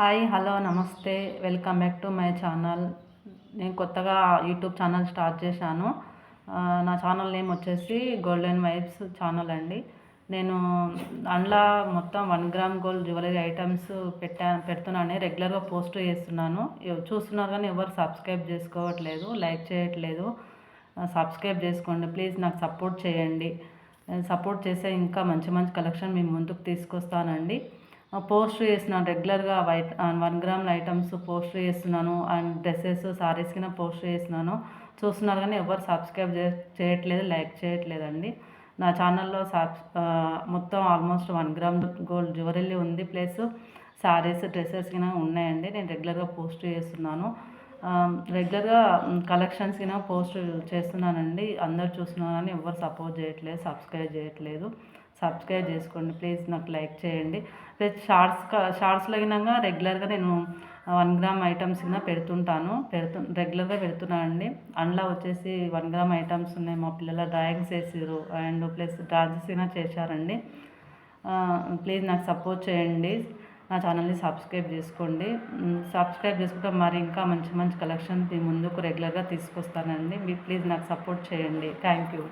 Hi hello నమస్తే. Welcome back to my channel. నేను కొత్తగా యూట్యూబ్ ఛానల్ స్టార్ట్ చేశాను. నా ఛానల్ నేమ్ వచ్చేసి గోల్డెన్ వైబ్స్ ఛానల్ అండి. నేను అందులో మొత్తం one gram gold jewellery items పెట్టా పెడుతున్నాను. రెగ్యులర్గా పోస్ట్ చేస్తున్నాను. చూస్తున్నారు కానీ ఎవరు సబ్స్క్రైబ్ చేసుకోవట్లేదు లైక్ చేయట్లేదు. సబ్స్క్రైబ్ చేసుకోండి. ప్లీజ్ నాకు సపోర్ట్ చేయండి. సపోర్ట్ చేస్తే ఇంకా మంచి మంచి కలెక్షన్ మేము ముందుకు తీసుకొస్తానండి. పోస్ట్ చేస్తున్నాను రెగ్యులర్గా వైట్ వన్ గ్రామ్ల ఐటమ్స్ పోస్ట్ చేస్తున్నాను అండ్ డ్రెస్సెస్ సారీస్ కింద పోస్ట్ చేస్తున్నాను. చూస్తున్నారు కానీ ఎవరు సబ్స్క్రైబ్ చేయట్లేదు లైక్ చేయట్లేదండి. నా ఛానల్లో సబ్ మొత్తం almost one gram gold jewellery ఉంది. ప్లస్ శారీస్ డ్రెస్సెస్ కింద ఉన్నాయండి. నేను రెగ్యులర్గా పోస్ట్ చేస్తున్నాను. రెగ్యులర్గా కలెక్షన్స్ కింద పోస్ట్ చేస్తున్నానండి. అందరు చూస్తున్నారని కానీ ఎవరు సపోర్ట్ చేయట్లేదు సబ్స్క్రైబ్ చేయట్లేదు. సబ్స్క్రైబ్ చేసుకోండి ప్లీజ్ నాకు లైక్ చేయండి. ప్లస్ షార్ట్స్ షార్ట్స్లో గినంగా రెగ్యులర్గా నేను వన్ గ్రామ్ ఐటమ్స్ కింద పెడుతుంటాను. పెడుతు రెగ్యులర్గా పెడుతున్నానండి. అందులో వచ్చేసి వన్ గ్రామ్ ఐటమ్స్ ఉన్నాయి. మా పిల్లల డ్రాయింగ్స్ వేసారు అండ్ ప్లస్ డాన్సెస్ కింద చేశారండి. ప్లీజ్ నాకు సపోర్ట్ చేయండి. నా ఛానల్ని సబ్స్క్రైబ్ చేసుకోండి. సబ్స్క్రైబ్ చేసుకుంటే మరి ఇంకా మంచి మంచి కలెక్షన్ మీ ముందుకు రెగ్యులర్గా తీసుకొస్తానండి. మీరు ప్లీజ్ నాకు సపోర్ట్ చేయండి. Thank you.